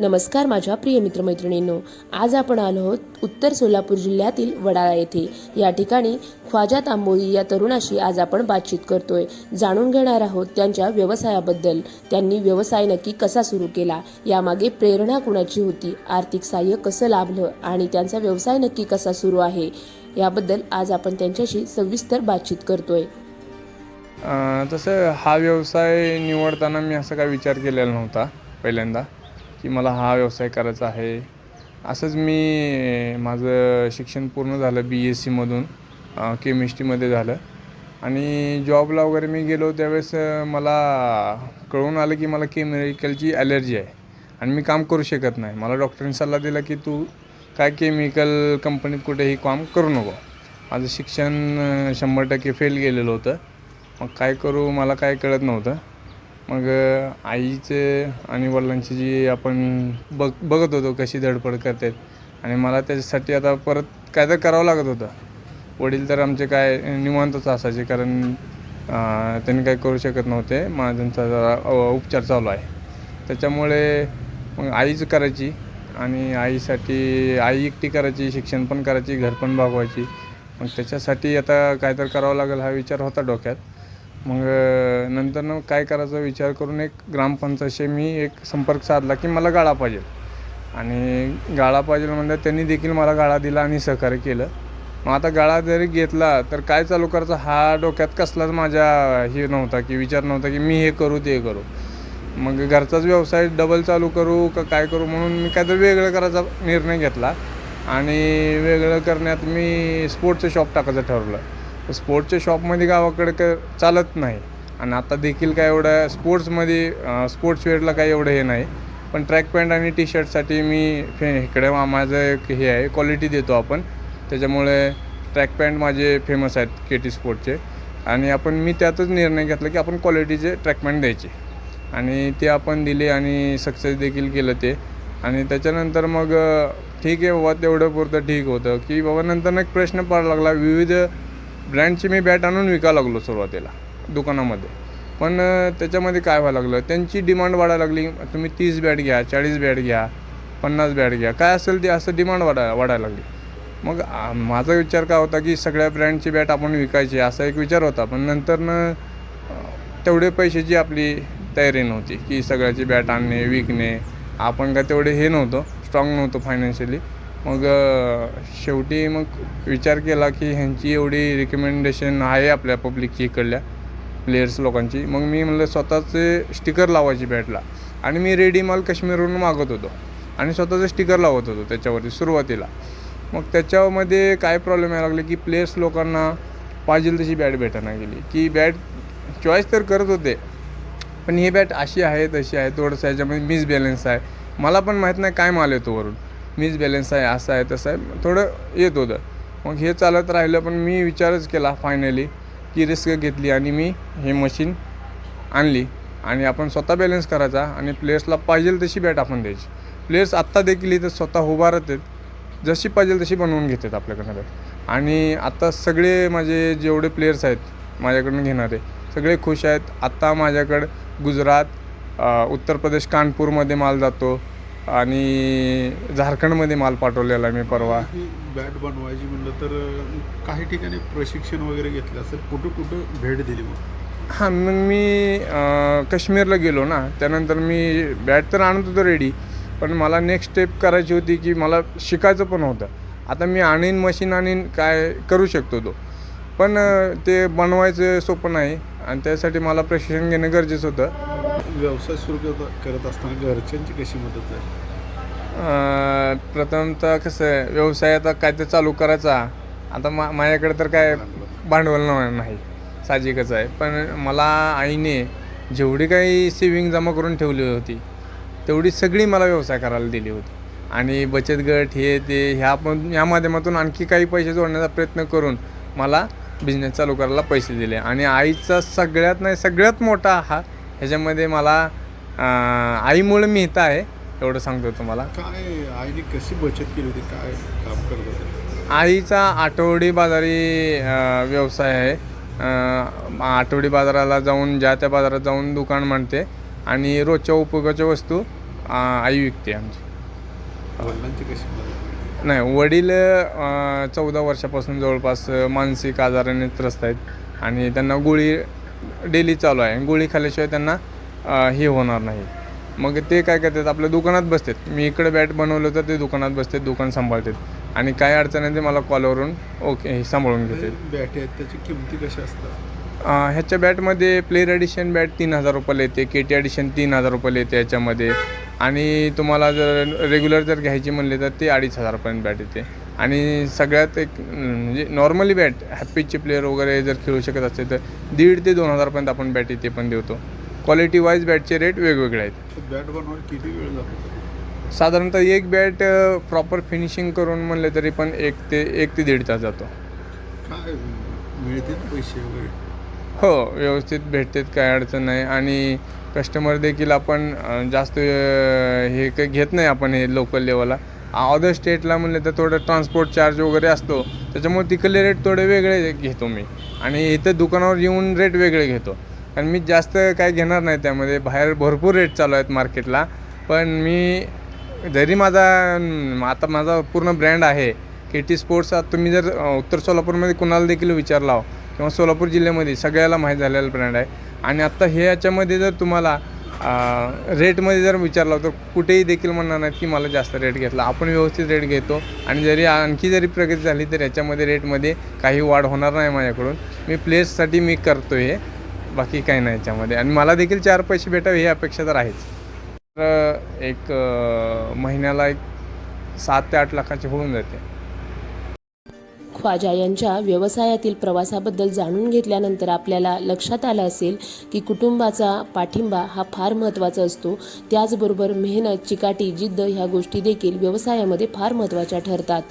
नमस्कार माझ्या प्रिय मित्रमैत्रिणींनो आज आपण आलो आहोत उत्तर सोलापूर जिल्ह्यातील वडाळा येथे. या ठिकाणी ख्वाजा तांबोळी या तरुणाशी आज आपण बातचीत करतोय. जाणून घेणार आहोत त्यांच्या व्यवसायाबद्दल. त्यांनी व्यवसाय नक्की कसा सुरू केला? यामागे प्रेरणा कुणाची होती? आर्थिक सहाय्य कसं लाभलं? आणि त्यांचा व्यवसाय नक्की कसा सुरू आहे? याबद्दल आज आपण त्यांच्याशी सविस्तर बातचीत करतोय. तसं हा व्यवसाय निवडताना मी असा काय विचार केलेला नव्हता पहिल्यांदा. की मला हा व्यवसाय करायचा आहे. असंच मी माझं शिक्षण पूर्ण झालं बी एस सीमधून केमिस्ट्रीमध्ये झालं. आणि जॉबला वगैरे मी गेलो त्यावेळेस मला कळून आलं की मला केमिकलची ॲलर्जी आहे. आणि मी काम करू शकत नाही. मला डॉक्टरांनी सल्ला दिला की तू काय केमिकल कंपनीत कुठेही काम करू नको. माझं शिक्षण शंभर टक्के फेल गेलेलं होतं. मग काय करू मला काय कळत नव्हतं. मग आईचे आणि वडिलांची जी आपण बघ बघत होतो कशी धडपड करतात. आणि मला त्याच्यासाठी आता परत काय तर करावं लागत होतं. वडील तर आमचे काय निवांतच असायचे कारण त्यांनी काय करू शकत नव्हते. माझा त्यांचा जरा उपचार चालू आहे. त्याच्यामुळे मग आईच करायची आणि आईसाठी आई एकटी करायची शिक्षण पण करायची घर पण भागवायची मग त्याच्यासाठी आता काय तर करावं लागेल हा विचार होता डोक्यात. मग नंतर ना काय करायचा विचार करून एक ग्रामपंचायतशी मी एक संपर्क साधला की मला गाळा पाहिजे. आणि गाळा पाहिजे म्हणजे त्यांनी देखील मला गाळा दिला आणि सहकार्य केलं. मग आता गाळा जरी घेतला तर काय चालू करायचं? हा डोक्यात कसलाच माझ्या हे नव्हता की विचार नव्हता की मी हे करू ते करू. मग घरचाच व्यवसाय डबल चालू करू का काय करू म्हणून मी काहीतरी वेगळं करायचा निर्णय घेतला. आणि वेगळं करण्यात मी स्पोर्टचं शॉप टाकायचं ठरवलं. स्पोर्टच्या शॉपमध्ये गावाकडे काय चालत नाही. आणि आता देखील काय एवढं स्पोर्ट्समध्ये स्पोर्ट्स वेअरला काय एवढं हे नाही. पण ट्रॅक पॅन्ट आणि टी शर्टसाठी मी फे इकडे माझं एक हे आहे क्वालिटी देतो आपण. त्याच्यामुळे ट्रॅक पॅन्ट माझे फेमस आहेत के टी स्पोर्टचे आणि आपण मी त्यातच निर्णय घेतला की आपण क्वालिटीचे ट्रॅक पॅन्ट द्यायचे. आणि ते आपण दिले आणि सक्सेस देखील केलं ते. आणि त्याच्यानंतर मग ठीक आहे बाबा तेवढं पुरतं ठीक होतं. की बाबा नंतर एक प्रश्न पडायला लागला. विविध ब्रँडची मी बॅट आणून विकायला लागलो सुरुवातीला दुकानामध्ये. पण त्याच्यामध्ये काय व्हायला लागलं? त्यांची डिमांड वाढायला लागली. तुम्ही तीस बॅट घ्या चाळीस बॅट घ्या पन्नास बॅट घ्या काय असेल ते असं डिमांड वाढाय वाढायला लागली. मग माझा विचार काय होता की सगळ्या ब्रँडची बॅट आपण विकायची असा एक विचार होता. पण नंतरनं तेवढे पैशाची आपली तयारी नव्हती की सगळ्याची बॅट आणणे विकणे आपण काय तेवढे हे नव्हतं स्ट्रॉंग नव्हतं फायनान्शियली. मग शेवटी मग विचार केला की ह्यांची एवढी रिकमेंडेशन आहे आपल्या पब्लिकची इकडल्या प्लेयर्स लोकांची. मग मी म्हणलं स्वतःचे स्टिकर लावायची बॅटला आणि मी रेडी माल काश्मीरवरून मागत होतो. आणि स्वतःचं स्टिकर लावत होतो त्याच्यावरती सुरुवातीला. मग त्याच्यामध्ये काय प्रॉब्लेम यायला लागले की प्लेयर्स लोकांना पाहिजे तशी बॅट भेटायला गेली. की बॅट चॉईस तर करत होते. पण ही बॅट अशी आहे तशी आहे थोडंसं ह्याच्यामध्ये मिसबॅलन्स आहे. मला पण माहीत नाही काय माल येतो वरून. मिसबॅलन्स आहे असं आहे तसं आहे. थोडं येत होतं. मग हे चालत राहिलं पण मी विचारच केला फायनली की रिस्क घेतली आणि मी हे मशीन आणली. आणि आपण स्वतः बॅलन्स करायचा आणि प्लेयर्सला पाहिजे तशी बॅट आपण द्यायची. प्लेयर्स आत्ता देखील इथं स्वतः उभारत आहेत जशी पाहिजे तशी बनवून घेतात आपल्याकडनं बॅट आणि आत्ता सगळे माझे जेवढे प्लेयर्स आहेत माझ्याकडून घेणारे सगळे खुश आहेत. आत्ता माझ्याकडं गुजरात उत्तर प्रदेश कानपूरमध्ये माल जातो. आणि झारखंडमध्ये माल पाठवलेला मी परवा. ही बॅट बनवायची म्हणलं तर काही ठिकाणी प्रशिक्षण वगैरे घेतलं असेल कुठं कुठं भेट दिली मग? हां मग मी अ, काश्मीरला गेलो ना त्यानंतर मी बॅट तर आणत होतो रेडी पण मला नेक्स्ट स्टेप करायची होती की मला शिकायचं पण होतं. आता मी आणीन मशीन आणीन काय करू शकतो तो. पण अ, ते बनवायचं सोपं नाही आणि त्यासाठी मला प्रशिक्षण घेणं गरजेचं होतं. व्यवसाय सुरू करत करत असताना घरच्यांची कशी मदत आहे प्रथमतः कसं आहे व्यवसाय आता काय तर चालू करायचा. आता मा माझ्याकडे तर काय भांडवल न- नाही साहजिकच आहे. पण मला आईने जेवढी काही सेविंग जमा करून ठेवली होती तेवढी सगळी मला व्यवसाय करायला दिली होती. आणि बचत गट हे ते ह्या पण ह्या माध्यमातून आणखी काही पैसे जोडण्याचा प्रयत्न करून मला बिझनेस चालू करायला पैसे दिले. आणि आईचा सगळ्यात नाही सगळ्यात मोठा हा ह्याच्यामध्ये मला आईमुळे मी इथं आहे एवढं सांगतो तुम्हाला. काय आईने कशी बचत केली होती? काय काम करत होते? आईचा आठवडी बाजारी व्यवसाय आहे. आठवडी बाजाराला जाऊन ज्या त्या बाजारात जाऊन दुकान मांडते आणि रोजच्या उपयोगाच्या वस्तू आई विकते आमची. वडिलांची कशी नाही वडील चौदा वर्षापासून जवळपास मानसिक आजाराने त्रस्त आहेत आणि त्यांना गोळी डेली चालू आहे. गोळी खाल्ल्याशिवाय त्यांना हे होणार नाही. मग ते काय करतात आपल्या दुकानात बसतात. मी इकडे बॅट बनवलं तर ते दुकानात बसतात दुकान सांभाळतात. आणि काय अडचण आहे ते मला कॉलवरून ओके हे सांभाळून घेतात. बॅट आहेत त्याची किमती कशा असतात? ह्याच्या बॅटमध्ये प्लेअर ॲडिशन बॅट तीन हजार रुपयाला येते के टी ॲडिशन तीन हजार रुपयाला येते याच्यामध्ये आणि तुम्हाला जर रेग्युलर जर घ्यायची म्हणले तर ते अडीच हजारपर्यंत बॅट येते. आणि सगळ्यात एक म्हणजे नॉर्मली बॅट हॅपीचे प्लेअर वगैरे जर खेळू शकत असते तर दीड ते दोन हजारपर्यंत आपण बॅट इथे पण देतो. क्वालिटी वाईज बॅटचे रेट वेगवेगळे आहेत. बॅट बनवायला किती वेळ जातो साधारणतः एक बॅट प्रॉपर फिनिशिंग करून म्हणले तरी पण एक ते एक ते दीड तास जातो. काय पैसे वगैरे? हो व्यवस्थित भेटतात काय अडचण नाही. आणि कस्टमर देखील आपण जास्त हे काही घेत नाही आपण हे लोकल लेवलला अदर स्टेटला म्हणलं तर थोडं ट्रान्सपोर्ट चार्ज वगैरे असतो. त्याच्यामुळे तिकडले रेट थोडे वेगळे घेतो मी. आणि इथं दुकानावर येऊन रेट वेगळे घेतो. कारण मी जास्त काय घेणार नाही त्यामध्ये. बाहेर भरपूर रेट चालू आहेत मार्केटला पण मी जरी माझा आता माझा पूर्ण ब्रँड आहे के टी स्पोर्ट्स आता तुम्ही जर उत्तर सोलापूरमध्ये कुणाला देखील विचारला हो किंवा सोलापूर जिल्ह्यामध्ये सगळ्याला माहीत झालेला ब्रँड आहे. आणि आत्ता हे याच्यामध्ये जर तुम्हाला रेटमध्ये जर विचारला तर कुठेही देखील म्हणणार नाहीत की मला जास्त रेट घेतला. आपण व्यवस्थित रेट घेतो आणि जरी आणखी जरी प्रगती झाली तर याच्यामध्ये रेटमध्ये काही वाढ होणार नाही माझ्याकडून. मी प्लेससाठी मी करतो हे बाकी काही नाही याच्यामध्ये. आणि मला देखील चार पैसे भेटावे ही अपेक्षा तर आहेच. तर एक महिन्याला एक सात ते आठ लाखाचे होऊन जाते. ख्वाजा यांच्या व्यवसायातील प्रवासाबद्दल जाणून घेतल्यानंतर आपल्याला लक्षात आलं असेल की कुटुंबाचा पाठिंबा हा फार महत्त्वाचा असतो. त्याचबरोबर मेहनत चिकाटी जिद्द ह्या गोष्टी देखील व्यवसायामध्ये फार महत्त्वाच्या ठरतात.